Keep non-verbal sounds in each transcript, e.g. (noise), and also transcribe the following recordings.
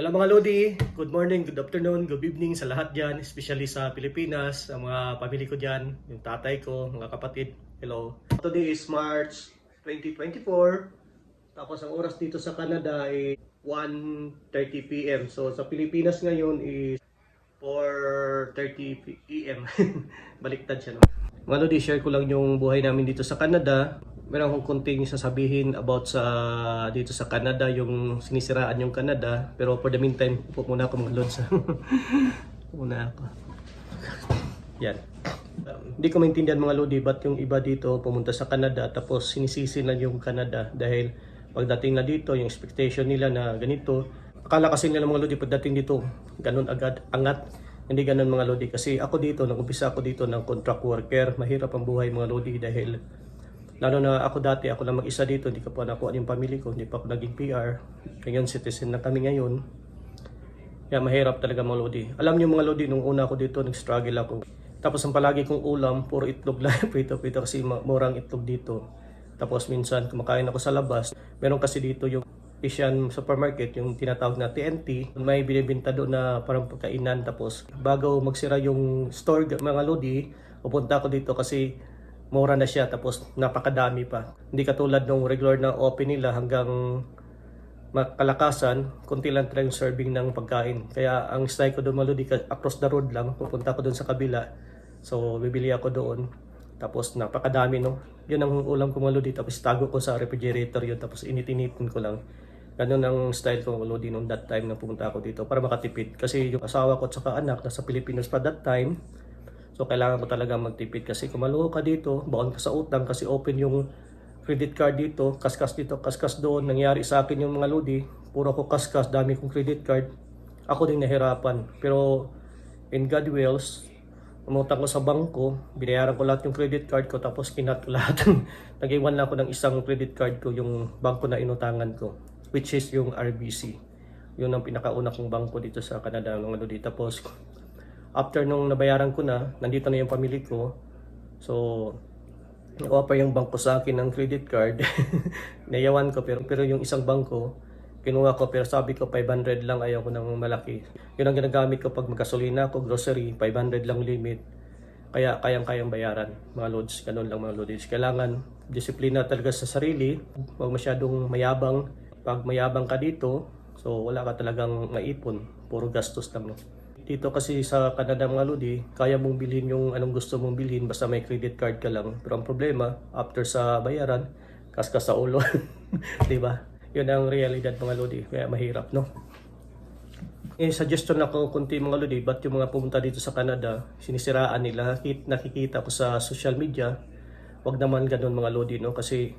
Hello mga Lodi, good morning, good afternoon, good evening sa lahat dyan, especially sa Pilipinas, sa mga pamilya ko dyan, yung tatay ko, mga kapatid, hello. Today is March 2024, tapos ang oras dito sa Canada ay 1.30 p.m. So sa Pilipinas ngayon is 4.30 p.m. (laughs) Baliktad siya. No? Mga Lodi, share ko lang yung buhay namin dito sa Canada. Meron akong konting sasabihin about sa dito sa Canada, yung sinisiraan yung Canada. Pero for the meantime, upo muna ako mga Lods. (laughs) muna ako. Yan. Um, Hindi ko maintindihan mga Lodi, ba't yung iba dito pumunta sa Canada tapos sinisisi na yung Canada dahil pagdating na dito, yung expectation nila na ganito, akala kasi nila mga Lodi pagdating dito, ganun agad, angat. Hindi ganun mga Lodi kasi ako dito, nag-umpisa ako dito ng contract worker, mahirap ang buhay mga Lodi dahil Lalo na ako dati, ako lang mag-isa dito, hindi ko pa nakuha yung pamilya ko, hindi pa ako naging PR. Ngayon, citizen na kami ngayon. Kaya mahirap talaga mga Lodi. Alam niyo mga Lodi, nung una ako dito, nag-struggle ako. Tapos ang palagi kong ulam, puro itlog lang, (laughs) prito-prito kasi murang itlog dito. Tapos minsan, kumakain ako sa labas. Meron kasi dito yung Asian supermarket, yung tinatawag na TNT. May binibinta doon na parang pagkainan. Tapos bago magsira yung store, mga Lodi, pupunta ako dito kasi mura na siya tapos napakadami pa. Hindi katulad nung regular na open nila hanggang makalakasan, kunti lang talaga yung serving ng pagkain. Kaya ang style ko doon maludi across the road lang, pupunta ko doon sa kabila. So bibili ako doon. Tapos napakadami no. Yun ang ulam ko maludi tapos tago ko sa refrigerator yun tapos init-initin ko lang. Ganun ang style ko maludi nung that time na pumunta ako dito para makatipid. Kasi yung asawa ko at saka anak nasa Pilipinas pa that time. So kailangan ko talaga magtipid kasi kung maluho ka dito, baon ka sa utang kasi open yung credit card dito, kaskas dito, kaskas doon. Nangyari sa akin yung mga lodi, puro ko kaskas, dami kong credit card. Ako din nahirapan. Pero in God wills, umutang ko sa bangko, binayaran ko lahat yung credit card ko tapos kinat ko (laughs) lahat. Nag-iwan lang ako ng isang credit card ko, yung bangko na inutangan ko, which is yung RBC. Yun ang pinakauna kong bangko dito sa Canada, mga lodi. Tapos after nung nabayaran ko na, nandito na yung pamilya ko. So, nag-offer yung bangko sa akin ng credit card. (laughs) Nayawan ko, pero, pero yung isang bangko, kinuha ko, pero sabi ko 500 lang, ayaw ko ng malaki. Yun ang ginagamit ko pag magkasolina ako, grocery, 500 lang limit. Kaya kayang-kayang bayaran, mga loads, ganun lang mga loads. Kailangan disiplina talaga sa sarili, huwag masyadong mayabang. Pag mayabang ka dito, so wala ka talagang maipon, puro gastos lang. Dito kasi sa Canada mga lodi, kaya mong bilhin yung anong gusto mong bilhin basta may credit card ka lang. Pero ang problema, after sa bayaran, kaskas sa ulo. (laughs) 'Di ba? Yun ang realidad mga lodi, kaya mahirap, no? Eh, suggestion ako kunti mga lodi, ba't yung mga pumunta dito sa Canada, sinisiraan nila, Nakik- nakikita ko sa social media, wag naman ganun mga lodi, no? Kasi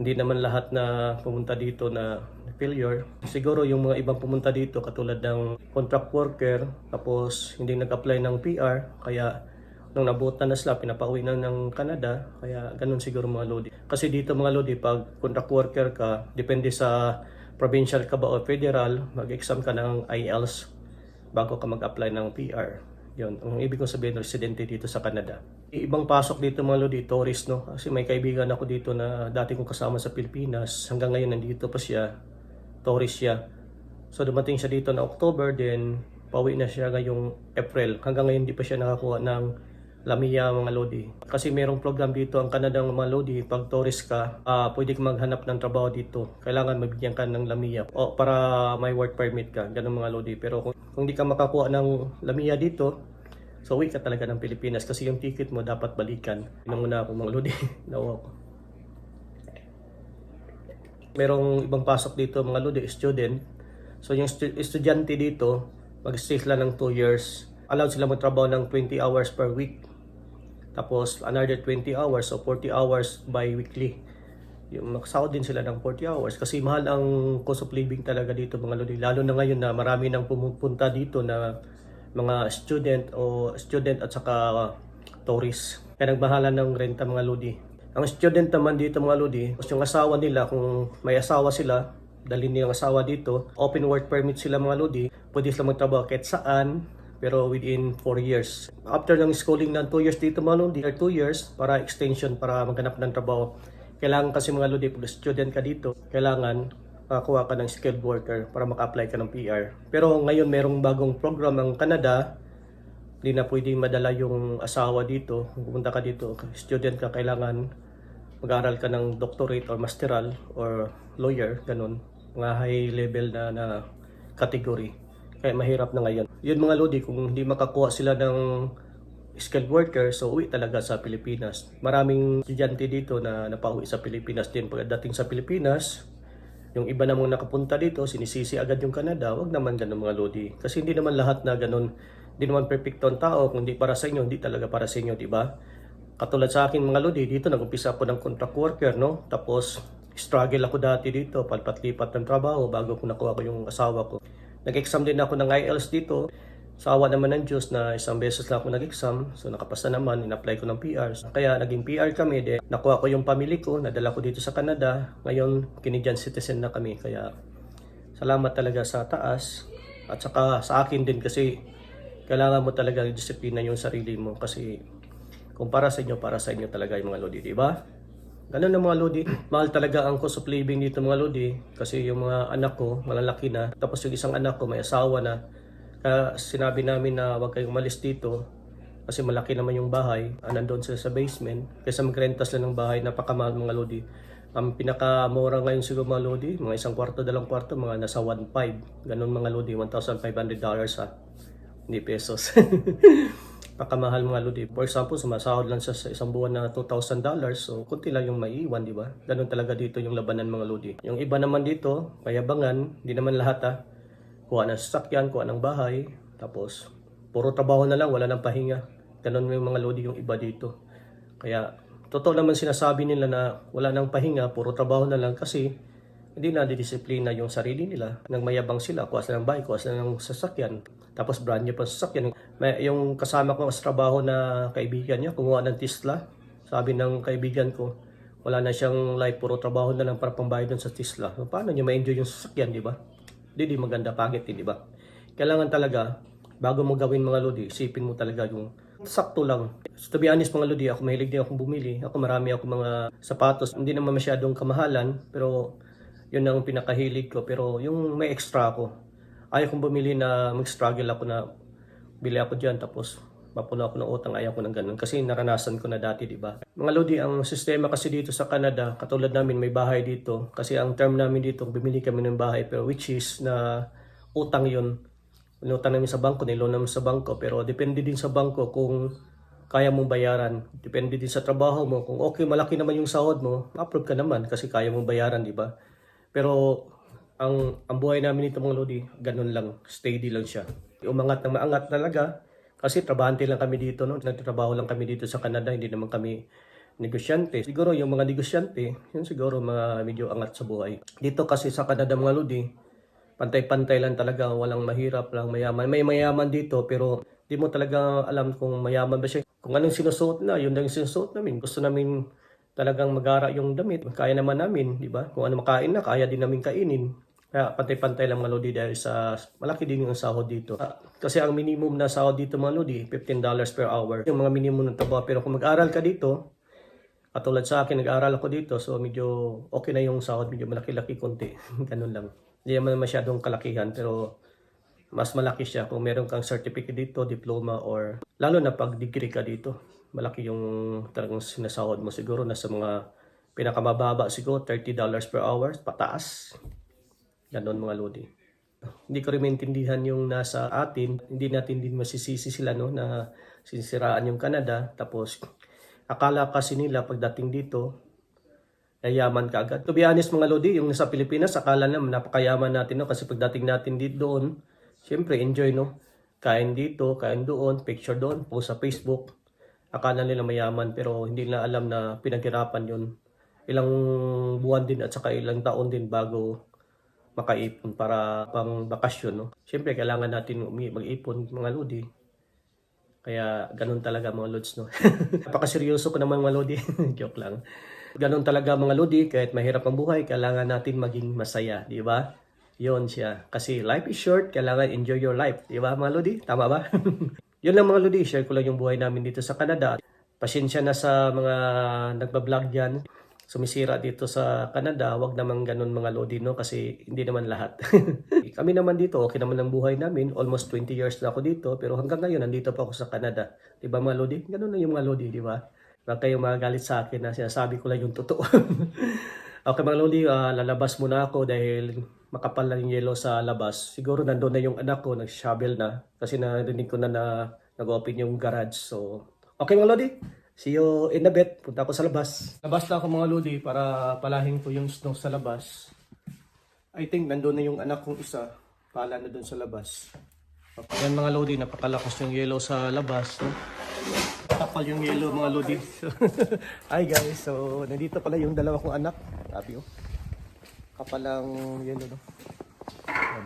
hindi naman lahat na pumunta dito na failure. Siguro yung mga ibang pumunta dito katulad ng contract worker tapos hindi nag-apply ng PR kaya nung nabutan na sila pinapauwi na ng Canada kaya ganun siguro mga lodi. Kasi dito mga lodi pag contract worker ka depende sa provincial ka ba o federal mag-exam ka ng IELTS bago ka mag-apply ng PR. Yun, ang ibig kong sabihin, residente dito sa Canada. Ibang pasok dito mga lodi, tourist no? Kasi may kaibigan ako dito na dati kong kasama sa Pilipinas. Hanggang ngayon nandito pa siya, tourist siya. So dumating siya dito na October, then pauwi na siya ngayong April. Hanggang ngayon hindi pa siya nakakuha ng Lamia mga lodi. Kasi merong program dito ang Canada mga lodi. Pag tourist ka, ah pwede ka maghanap ng trabaho dito. Kailangan mabigyan ka ng Lamia o para may work permit ka. Ganun mga lodi. Pero kung, kung di ka makakuha ng Lamia dito, so uwi ka talaga ng Pilipinas kasi yung ticket mo dapat balikan. Yun muna ako mga lodi. (laughs) Nawa ko. Merong ibang pasok dito mga lodi, student. So yung stu- estudyante dito, mag-stay sila ng 2 years. Allowed sila magtrabaho ng 20 hours per week. Tapos another 20 hours o 40 hours bi-weekly. Yung magsahod din sila ng 40 hours kasi mahal ang cost of living talaga dito mga lodi. Lalo na ngayon na marami nang pumupunta dito na mga student o student at saka tourist. Kaya nagbahala ng renta mga lodi. Ang student naman dito mga lodi, yung asawa nila kung may asawa sila, dalhin nilang asawa dito, open work permit sila mga lodi, pwede sila magtrabaho kahit saan, pero within 4 years. After ng schooling ng 2 years dito mga lodi, or 2 years para extension para maghanap ng trabaho. Kailangan kasi mga lodi, pag student ka dito, kailangan makakuha ka ng skilled worker para maka-apply ka ng PR. Pero ngayon merong bagong program ng Canada, hindi na pwedeng madala yung asawa dito. Kung pumunta ka dito, student ka, kailangan mag-aral ka ng doctorate or masteral or lawyer, ganun. Mga high level na, na category. Kaya mahirap na ngayon. Yun mga lodi, kung hindi makakuha sila ng skilled worker, so uwi talaga sa Pilipinas. Maraming estudyante dito na napauwi sa Pilipinas din. Pagdating sa Pilipinas, yung iba namang nakapunta dito, sinisisi agad yung Canada, wag naman ganun mga lodi. Kasi hindi naman lahat na ganun, hindi naman perfecto ang tao, kung hindi para sa inyo, hindi talaga para sa inyo, di ba? Katulad sa akin mga lodi, dito nag-umpisa ako ng contract worker, no? Tapos, struggle ako dati dito, palpat-lipat ng trabaho bago ko nakuha ko yung asawa ko. Nag-exam din ako ng IELTS dito. Sa awa naman ng Diyos na isang beses lang ako nag-exam. So nakapasa naman, in-apply ko ng PR. Kaya naging PR kami. De, nakuha ko yung family ko, nadala ko dito sa Canada. Ngayon, Canadian citizen na kami. Kaya salamat talaga sa taas. At saka sa akin din kasi kailangan mo talaga disiplina yung sarili mo. Kasi kung para sa inyo, para sa inyo talaga yung mga lodi, di ba? Ganun na mga lodi. (clears throat) Mahal talaga ang cost of living dito mga lodi. Kasi yung mga anak ko, malalaki na. Tapos yung isang anak ko, may asawa na. Kaya sinabi namin na huwag kayong umalis dito. Kasi malaki naman yung bahay. Ah, nandun sila sa basement. Kaysa magrentas lang ng bahay, napakamahal mga lodi. Ang pinakamura ngayon siguro mga lodi, mga isang kwarto, dalawang kwarto, mga nasa 1.5. Ganun mga lodi, $1,500 ha. Hindi pesos. (laughs) pakamahal mga lodi. For example, sumasahod lang siya sa isang buwan na $2,000. So, kunti lang yung maiiwan, di ba? Ganun talaga dito yung labanan mga lodi. Yung iba naman dito, payabangan, hindi naman lahat ha. Kuha ng sasakyan, kuha ng bahay. Tapos, puro trabaho na lang, wala nang pahinga. Ganun yung mga lodi yung iba dito. Kaya, totoo naman sinasabi nila na wala nang pahinga, puro trabaho na lang kasi hindi na didisiplina yung sarili nila. Nang mayabang sila, kuha sila ng bahay, kuha sila ng sasakyan. Tapos brand new pa sasakyan. May, yung kasama ko sa trabaho na kaibigan niya, kumuha ng Tesla. Sabi ng kaibigan ko, wala na siyang life, puro trabaho na lang para pambayad sa Tesla. Paano niya ma-enjoy yung sasakyan, di ba? Hindi, di maganda, pangit, di ba? Kailangan talaga, bago mo gawin mga lodi, isipin mo talaga yung sakto lang. So, to be honest mga lodi, ako mahilig din akong bumili. Ako marami ako mga sapatos. Hindi naman masyadong kamahalan, pero yun ang pinakahilig ko. Pero yung may extra ako, ayaw kong bumili na mag-struggle ako na bili ako dyan tapos mapuno ako ng utang, ayaw ko ng ganun. Kasi naranasan ko na dati, di ba? Mga lodi, ang sistema kasi dito sa Canada, katulad namin may bahay dito. Kasi ang term namin dito, bumili kami ng bahay, pero which is na utang yun. Inutang namin sa bangko, niloan namin sa bangko, pero depende din sa bangko kung kaya mong bayaran. Depende din sa trabaho mo. Kung okay, malaki naman yung sahod mo, approve ka naman kasi kaya mong bayaran, di ba? Pero ang ang buhay namin dito mga lodi, ganun lang, steady lang siya. Umangat na maangat talaga kasi trabahante lang kami dito, no? Nagtatrabaho lang kami dito sa Canada, hindi naman kami negosyante. Siguro yung mga negosyante, yun siguro mga medyo angat sa buhay. Dito kasi sa Canada mga lodi, pantay-pantay lang talaga, walang mahirap lang mayaman. May mayaman dito pero di mo talaga alam kung mayaman ba siya. Kung anong sinusuot na, yun lang sinusuot namin. Gusto namin talagang magara yung damit. Kaya naman namin, di ba? Kung ano makain na, kaya din namin kainin. Kaya pantay-pantay lang mga lodi dahil sa malaki din yung sahod dito. Ah, kasi ang minimum na sahod dito mga lodi, $15 per hour. Yung mga minimum ng trabaho. Pero kung mag-aral ka dito, katulad sa akin, nag-aral ako dito, so medyo okay na yung sahod, medyo malaki-laki konti. (laughs) Ganun lang. Hindi naman masyadong kalakihan, pero mas malaki siya kung meron kang certificate dito, diploma, or lalo na pag degree ka dito. Malaki yung talagang sinasahod mo siguro nasa mga pinakamababa siguro $30 per hour pataas. Ganon mga lodi. Hindi ko rin maintindihan yung nasa atin. Hindi natin din masisisi sila no, na sinisiraan yung Canada. Tapos akala kasi nila pagdating dito, yayaman ka agad. To be honest mga lodi, yung nasa Pilipinas, akala na napakayaman natin no, kasi pagdating natin dito doon, syempre enjoy no. Kain dito, kain doon, picture doon, post sa Facebook. Akala nila mayaman pero hindi na alam na pinaghirapan yun. Ilang buwan din at saka ilang taon din bago makaipon para pang bakasyon. No? Siyempre, kailangan natin mag-ipon mga lodi. Kaya ganun talaga mga lods. No? (laughs) Napakaseryoso ko naman mga lodi. (laughs) Joke lang. Ganun talaga mga lodi. Kahit mahirap ang buhay, kailangan natin maging masaya. Di ba? Yon siya. Kasi life is short, kailangan enjoy your life. Di ba mga lodi? Tama ba? (laughs) Yun lang mga lodi. Share ko lang yung buhay namin dito sa Canada. Pasensya na sa mga nagbablog dyan. Sumisira dito sa Canada, wag naman ganun mga lodi, no? Kasi hindi naman lahat. (laughs) Kami naman dito, okay naman ang buhay namin. Almost 20 years na ako dito, pero hanggang ngayon, nandito pa ako sa Canada. Di ba mga lodi? Ganun na yung mga lodi, di ba? Huwag kayong magalit sa akin na sinasabi ko lang yung totoo. (laughs) okay mga lodi, ah, lalabas muna ako dahil makapal lang yung yellow sa labas. Siguro nandun na yung anak ko, nag-shovel na. Kasi narinig ko na na nag-open yung garage. So, okay mga lodi? See you in a bit. Punta ako sa labas. Labas na ako mga lodi para palahin ko yung snow sa labas. I think nandun na yung anak kong isa. Pala na dun sa labas. Yan mga lodi, napakalakas yung yellow sa labas. No? Kapal yung yellow mga lodi. (laughs) Hi guys, so nandito pala yung dalawa kong anak. Sabi oh. Kapal ang yellow no. Yan.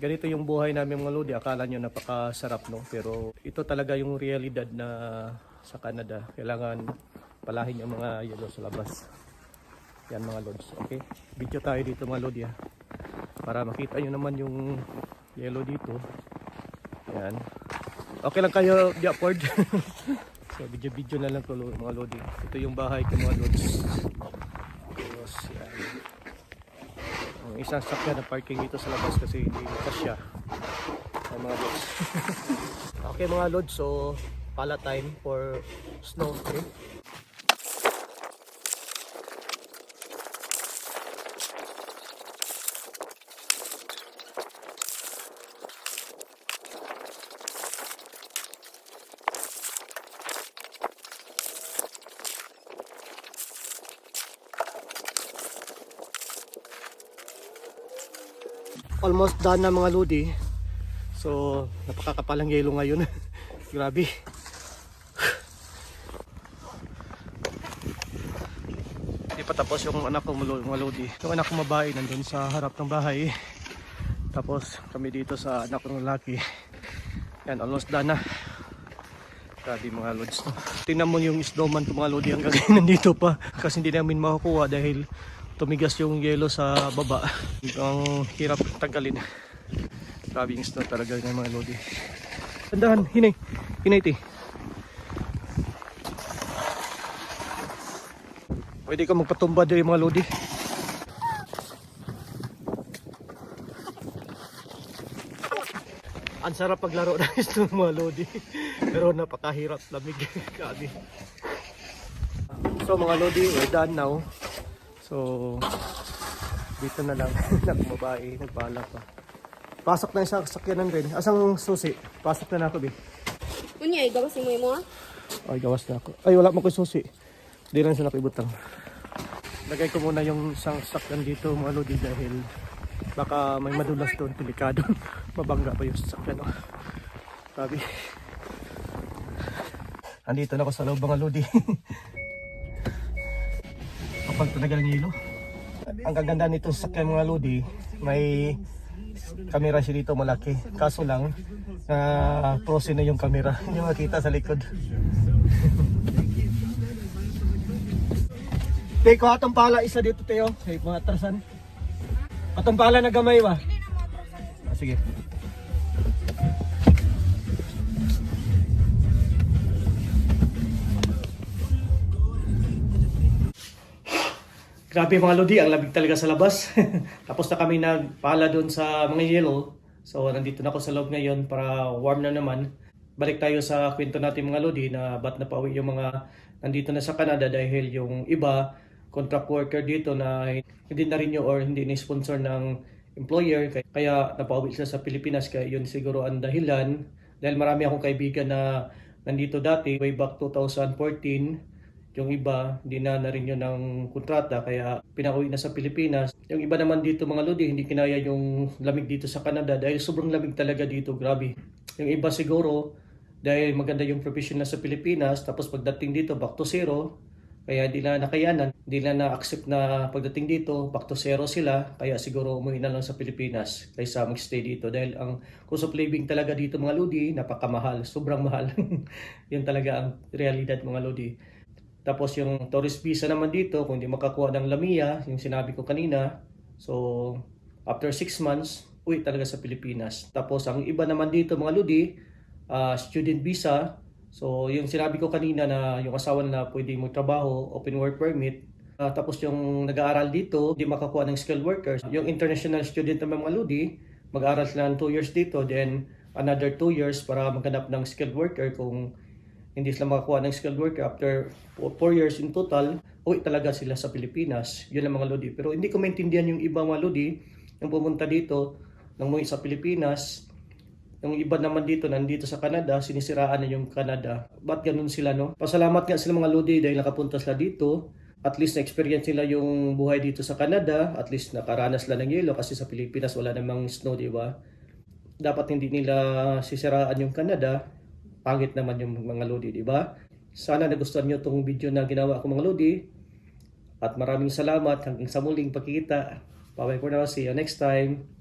Ganito yung buhay namin mga lodi. Akala nyo napakasarap no. Pero ito talaga yung realidad na sa Canada. Kailangan palahin yung mga yellow sa labas. Yan mga lods. Okay. Video tayo dito mga lodi ah. Para makita nyo naman yung yellow dito. Yan. Okay lang kayo, Japord. (laughs) so, video-video na lang ko mga lodi. Ito yung bahay ko mga lods. Tapos, yan. Ang isang sakyan na parking dito sa labas kasi hindi kasya. Ay, mga lods. (laughs) okay mga lods, so pala time for snow. Okay? almost done na mga lodi. So, napakakapalang yelo ngayon. (laughs) Grabe. Hindi pa tapos yung anak ko malo- mga lodi. Yung anak ko babae nandun sa harap ng bahay. Tapos kami dito sa anak kong lalaki. Yan, almost done na. Grabe mga lods. Tingnan mo yung snowman ko mga lodi hanggang (laughs) nandito pa. Kasi hindi namin makukuha dahil tumigas yung yelo sa baba. Ang hirap tanggalin. Grabe yung snow talaga ng mga lodi. Tandahan, hinay. Hinay ti. Pwede ka magpatumba dito mga lodi. Ang sarap paglaro ng (laughs) snow mga lodi. Pero napakahirap lamig. Grabe. So mga lodi, we're done now. So, dito na lang. (laughs) Nagmabae, nagpala pa. Pasok na yung sakyanan rin. Asang susi? Pasok na na ako, Bi. Unya, gawas mo mo ah. Ay, gawas na ako. Ay, wala mo ko susi. Di lang sila nakibutang. Lagay ko muna yung isang sakyan dito, mga lodi, dahil baka may madulas doon, delikado. (laughs) Mabangga pa yung sakyan. Oh. Sabi. Andito na ako sa loob, mga lodi. (laughs) Kapag talaga ng hilo. Ang kaganda nito sa sakyan, mga lodi, may camera siya dito malaki. Kaso lang, na frozen na yung camera. Hindi makita sa likod. Te, ko atong pala isa dito, Teo. Sa mga atrasan. Atong pala na gamay ba? Ah, sige. Grabe mga lodi, ang labig talaga sa labas. (laughs) Tapos na kami nagpala doon sa mga yellow. So nandito na ako sa loob ngayon para warm na naman. Balik tayo sa kwento natin mga lodi na ba't napauwi yung mga nandito na sa Canada dahil yung iba contract worker dito na hindi na rin or hindi ni sponsor ng employer kaya, napauwi sila sa Pilipinas kaya yun siguro ang dahilan dahil marami akong kaibigan na nandito dati way back 2014 yung iba, hindi na na rin yun ng kontrata kaya pinauwi na sa Pilipinas. Yung iba naman dito mga lodi, hindi kinaya yung lamig dito sa Canada dahil sobrang lamig talaga dito, grabe. Yung iba siguro, dahil maganda yung profession na sa Pilipinas, tapos pagdating dito, back to zero, kaya hindi na nakayanan, hindi na na-accept na pagdating dito, back to zero sila, kaya siguro umuwi na lang sa Pilipinas kaysa magstay dito. Dahil ang cost of living talaga dito mga lodi, napakamahal, sobrang mahal. (laughs) Yun talaga ang realidad mga lodi. Tapos yung tourist visa naman dito, kung hindi makakuha ng Lamia, yung sinabi ko kanina, so after 6 months, uwi talaga sa Pilipinas. Tapos ang iba naman dito mga ludi, ah, student visa, So, yung sinabi ko kanina na yung asawa na pwede magtrabaho, open work permit, ah, tapos yung nag-aaral dito, di makakuha ng skilled workers. Yung international student naman mga Lodi, mag-aaral sila ng 2 years dito, then another 2 years para maghanap ng skilled worker kung hindi sila makakuha ng skilled worker after 4 years in total, uwi talaga sila sa Pilipinas. Yun ang mga Lodi. Pero hindi ko maintindihan yung ibang mga Lodi, yung pumunta dito, nang sa Pilipinas, yung iba naman dito, nandito sa Canada, sinisiraan na yung Canada. Ba't ganun sila, no? Pasalamat nga sila mga Lodi dahil nakapunta sila dito. At least na-experience nila yung buhay dito sa Canada. At least nakaranas sila ng yelo kasi sa Pilipinas wala namang snow, di ba? Dapat hindi nila sisiraan yung Canada. Pangit naman yung mga Lodi, di ba? Sana nagustuhan nyo itong video na ginawa ko mga Lodi. At maraming salamat hanggang sa muling pagkikita. Bye-bye for now. See you next time.